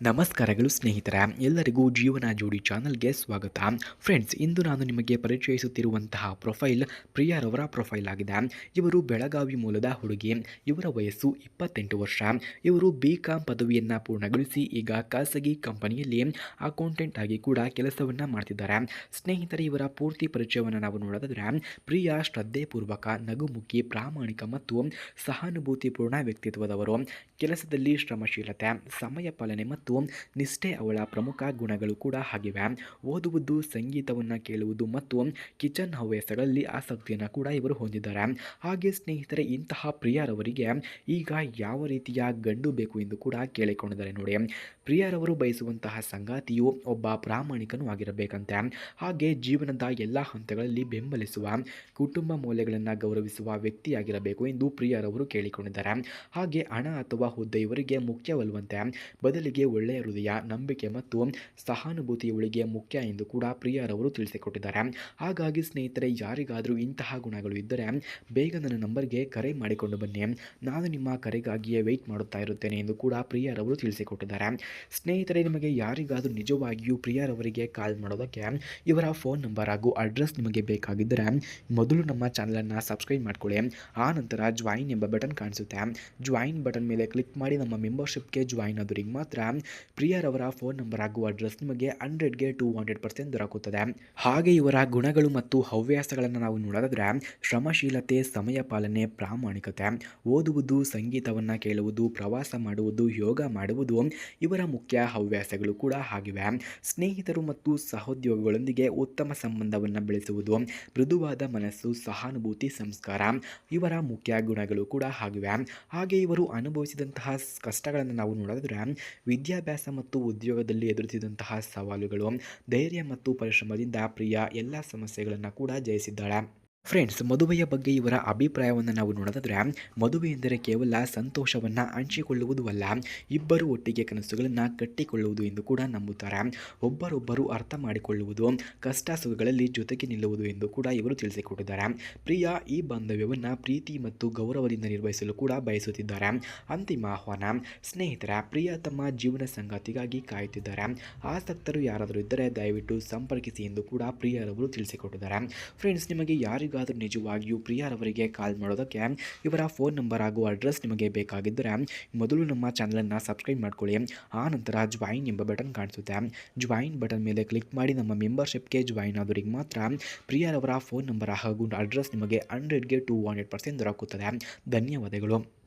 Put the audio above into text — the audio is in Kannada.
ನಮಸ್ಕಾರಗಳು ಸ್ನೇಹಿತರ, ಎಲ್ಲರಿಗೂ ಜೀವನ ಜೋಡಿ ಚಾನಲ್ಗೆ ಸ್ವಾಗತ. ಫ್ರೆಂಡ್ಸ್, ಇಂದು ನಾನು ನಿಮಗೆ ಪರಿಚಯಿಸುತ್ತಿರುವಂತಹ ಪ್ರೊಫೈಲ್ ಪ್ರಿಯಾರವರ ಪ್ರೊಫೈಲ್ ಆಗಿದೆ. ಇವರು ಬೆಳಗಾವಿ ಮೂಲದ ಹುಡುಗಿ, ಇವರ ವಯಸ್ಸು ಇಪ್ಪತ್ತೆಂಟು ವರ್ಷ. ಇವರು ಬಿ ಕಾಂ ಪದವಿಯನ್ನು ಪೂರ್ಣಗೊಳಿಸಿ ಈಗ ಖಾಸಗಿ ಕಂಪನಿಯಲ್ಲಿ ಅಕೌಂಟೆಂಟ್ ಆಗಿ ಕೂಡ ಕೆಲಸವನ್ನು ಮಾಡ್ತಿದ್ದಾರೆ. ಸ್ನೇಹಿತರೆ, ಇವರ ಪೂರ್ತಿ ಪರಿಚಯವನ್ನು ನಾವು ನೋಡೋದಾದ್ರೆ, ಪ್ರಿಯಾ ಶ್ರದ್ಧೆಪೂರ್ವಕ, ನಗುಮುಖಿ, ಪ್ರಾಮಾಣಿಕ ಮತ್ತು ಸಹಾನುಭೂತಿಪೂರ್ಣ ವ್ಯಕ್ತಿತ್ವದವರು. ಕೆಲಸದಲ್ಲಿ ಶ್ರಮಶೀಲತೆ, ಸಮಯ ಪಾಲನೆ ಮತ್ತು ನಿಷ್ಠೆ ಅವಳ ಪ್ರಮುಖ ಗುಣಗಳು ಕೂಡ ಆಗಿವೆ. ಓದುವುದು, ಸಂಗೀತವನ್ನು ಕೇಳುವುದು ಮತ್ತು ಕಿಚನ್ ಹವ್ಯಾಸಗಳಲ್ಲಿ ಆಸಕ್ತಿಯನ್ನು ಕೂಡ ಇವರು ಹೊಂದಿದ್ದಾರೆ. ಹಾಗೆ ಸ್ನೇಹಿತರೆ, ಇಂತಹ ಪ್ರಿಯರವರಿಗೆ ಈಗ ಯಾವ ರೀತಿಯ ಗಂಡು ಬೇಕು ಎಂದು ಕೂಡ ಕೇಳಿಕೊಂಡಿದ್ದಾರೆ ನೋಡಿ. ಪ್ರಿಯರವರು ಬಯಸುವಂತಹ ಸಂಗಾತಿಯು ಒಬ್ಬ ಪ್ರಾಮಾಣಿಕನೂ ಆಗಿರಬೇಕಂತೆ. ಹಾಗೆ ಜೀವನದ ಎಲ್ಲ ಹಂತಗಳಲ್ಲಿ ಬೆಂಬಲಿಸುವ, ಕುಟುಂಬ ಮೌಲ್ಯಗಳನ್ನು ಗೌರವಿಸುವ ವ್ಯಕ್ತಿಯಾಗಿರಬೇಕು ಎಂದು ಪ್ರಿಯರವರು ಕೇಳಿಕೊಂಡಿದ್ದಾರೆ. ಹಾಗೆ ಹಣ ಅಥವಾ ಹುದ್ದೆ ಇವರಿಗೆ ಮುಖ್ಯವಲ್ಲವಂತೆ. ಬದಲಿಗೆ ಒಳ್ಳೆಯ ಹೃದಯ, ನಂಬಿಕೆ ಮತ್ತು ಸಹಾನುಭೂತಿ ಇವಳಿಗೆ ಮುಖ್ಯ ಎಂದು ಕೂಡ ಪ್ರಿಯರವರು ತಿಳಿಸಿಕೊಟ್ಟಿದ್ದಾರೆ. ಹಾಗಾಗಿ ಸ್ನೇಹಿತರೆ, ಯಾರಿಗಾದರೂ ಇಂತಹ ಗುಣಗಳು ಇದ್ದರೆ ಬೇಗ ನನ್ನ ನಂಬರ್ಗೆ ಕರೆ ಮಾಡಿಕೊಂಡು ಬನ್ನಿ. ನಾನು ನಿಮ್ಮ ಕರೆಗಾಗಿಯೇ ವೆಯ್ಟ್ ಮಾಡುತ್ತಾ ಇರುತ್ತೇನೆ ಎಂದು ಕೂಡ ಪ್ರಿಯರವರು ತಿಳಿಸಿಕೊಟ್ಟಿದ್ದಾರೆ. ಸ್ನೇಹಿತರೆ, ನಿಮಗೆ ಯಾರಿಗಾದರೂ ನಿಜವಾಗಿಯೂ ಪ್ರಿಯರವರಿಗೆ ಕಾಲ್ ಮಾಡೋದಕ್ಕೆ ಇವರ ಫೋನ್ ನಂಬರ್ ಹಾಗೂ ಅಡ್ರೆಸ್ ನಿಮಗೆ ಬೇಕಾಗಿದ್ದರೆ ಮೊದಲು ನಮ್ಮ ಚಾನಲನ್ನು ಸಬ್ಸ್ಕ್ರೈಬ್ ಮಾಡಿಕೊಳ್ಳಿ. ಆ ನಂತರ ಜಾಯಿನ್ ಎಂಬ ಬಟನ್ ಕಾಣಿಸುತ್ತೆ. ಜಾಯಿನ್ ಬಟನ್ ಮೇಲೆ ಕ್ಲಿಕ್ ಮಾಡಿ ನಮ್ಮ ಮೆಂಬರ್ಶಿಪ್ಗೆ ಜಾಯಿನ್ ಆದವರಿಗೆ ಮಾತ್ರ ಪ್ರಿಯರವರ ಫೋನ್ ನಂಬರ್ ಹಾಗೂ ಅಡ್ರೆಸ್ ನಿಮಗೆ ಹಂಡ್ರೆಡ್ಗೆ ಟೂ ಹಂಡ್ರೆಡ್ ಪರ್ಸೆಂಟ್ ದೊರಕುತ್ತದೆ. ಹಾಗೆ ಇವರ ಗುಣಗಳು ಮತ್ತು ಹವ್ಯಾಸಗಳನ್ನು ನಾವು ನೋಡೋದಾದ್ರೆ ಶ್ರಮಶೀಲತೆ, ಸಮಯ ಪಾಲನೆ, ಪ್ರಾಮಾಣಿಕತೆ, ಓದುವುದು, ಸಂಗೀತವನ್ನು ಕೇಳುವುದು, ಪ್ರವಾಸ ಮಾಡುವುದು, ಯೋಗ ಮಾಡುವುದು ಇವರ ಮುಖ್ಯ ಹವ್ಯಾಸಗಳು ಕೂಡ ಆಗಿವೆ. ಸ್ನೇಹಿತರು ಮತ್ತು ಸಹೋದ್ಯೋಗಿಗಳೊಂದಿಗೆ ಉತ್ತಮ ಸಂಬಂಧವನ್ನು ಬೆಳೆಸುವುದು, ಮೃದುವಾದ ಮನಸ್ಸು, ಸಹಾನುಭೂತಿ, ಸಂಸ್ಕಾರ ಇವರ ಮುಖ್ಯ ಗುಣಗಳು ಕೂಡ ಆಗಿವೆ. ಹಾಗೆ ಇವರು ಅನುಭವಿಸಿದಂತಹ ಕಷ್ಟಗಳನ್ನು ನಾವು ನೋಡಿದ್ರೆ ವಿದ್ಯಾಭ್ಯಾಸ ಮತ್ತು ಉದ್ಯೋಗದಲ್ಲಿ ಎದುರಿಸಿದಂತಹ ಸವಾಲುಗಳು ಧೈರ್ಯ ಮತ್ತು ಪರಿಶ್ರಮದಿಂದ ಪ್ರಿಯಾ ಎಲ್ಲ ಸಮಸ್ಯೆಗಳನ್ನು ಕೂಡ ಜಯಿಸಿದ್ದಾಳೆ. ಫ್ರೆಂಡ್ಸ್ ಮದುವೆಯ ಬಗ್ಗೆ ಇವರ ಅಭಿಪ್ರಾಯವನ್ನು ನಾವು ನೋಡೋದಾದ್ರೆ, ಮದುವೆ ಎಂದರೆ ಕೇವಲ ಸಂತೋಷವನ್ನು ಹಂಚಿಕೊಳ್ಳುವುದು ಅಲ್ಲ, ಇಬ್ಬರು ಒಟ್ಟಿಗೆ ಕನಸುಗಳನ್ನು ಕಟ್ಟಿಕೊಳ್ಳುವುದು ಎಂದು ಕೂಡ ನಂಬುತ್ತಾರೆ. ಒಬ್ಬರೊಬ್ಬರು ಅರ್ಥ ಮಾಡಿಕೊಳ್ಳುವುದು, ಕಷ್ಟ ಸುಖಗಳಲ್ಲಿ ಜೊತೆಗೆ ನಿಲ್ಲುವುದು ಎಂದು ಕೂಡ ಇವರು ತಿಳಿಸಿಕೊಟ್ಟಿದ್ದಾರೆ. ಪ್ರಿಯಾ ಈ ಬಾಂಧವ್ಯವನ್ನು ಪ್ರೀತಿ ಮತ್ತು ಗೌರವದಿಂದ ನಿರ್ವಹಿಸಲು ಕೂಡ ಬಯಸುತ್ತಿದ್ದಾರೆ. ಅಂತಿಮ ಆಹ್ವಾನ, ಸ್ನೇಹಿತರ, ಪ್ರಿಯಾ ತಮ್ಮ ಜೀವನ ಸಂಗಾತಿಗಾಗಿ ಕಾಯುತ್ತಿದ್ದಾರೆ. ಆಸಕ್ತರು ಯಾರಾದರೂ ಇದ್ದರೆ ದಯವಿಟ್ಟು ಸಂಪರ್ಕಿಸಿ ಎಂದು ಕೂಡ ಪ್ರಿಯರವರು ತಿಳಿಸಿಕೊಟ್ಟಿದ್ದಾರೆ. ಫ್ರೆಂಡ್ಸ್ ನಿಮಗೆ ಯಾರಿಗಾದರೂ ನಿಜವಾಗಿಯೂ ಪ್ರಿಯರವರಿಗೆ ಕಾಲ್ ಮಾಡೋದಕ್ಕೆ ಇವರ ಫೋನ್ ನಂಬರ್ ಹಾಗೂ ಅಡ್ರೆಸ್ ನಿಮಗೆ ಬೇಕಾಗಿದ್ದರೆ ಮೊದಲು ನಮ್ಮ ಚಾನಲನ್ನು ಸಬ್ಸ್ಕ್ರೈಬ್ ಮಾಡ್ಕೊಳ್ಳಿ. ಆ ನಂತರ ಜಾಯಿನ್ ಎಂಬ ಬಟನ್ ಕಾಣಿಸುತ್ತೆ. ಜಾಯಿನ್ ಬಟನ್ ಮೇಲೆ ಕ್ಲಿಕ್ ಮಾಡಿ ನಮ್ಮ ಮೆಂಬರ್ಶಿಪ್ಗೆ ಜಾಯಿನ್ ಆದವರಿಗೆ ಮಾತ್ರ ಪ್ರಿಯರವರ ಫೋನ್ ನಂಬರ್ ಹಾಗೂ ಅಡ್ರೆಸ್ ನಿಮಗೆ ಹಂಡ್ರೆಡ್ಗೆ ಟು ಹಂಡ್ರೆಡ್ ಪರ್ಸೆಂಟ್ ದೊರಕುತ್ತದೆ. ಧನ್ಯವಾದಗಳು.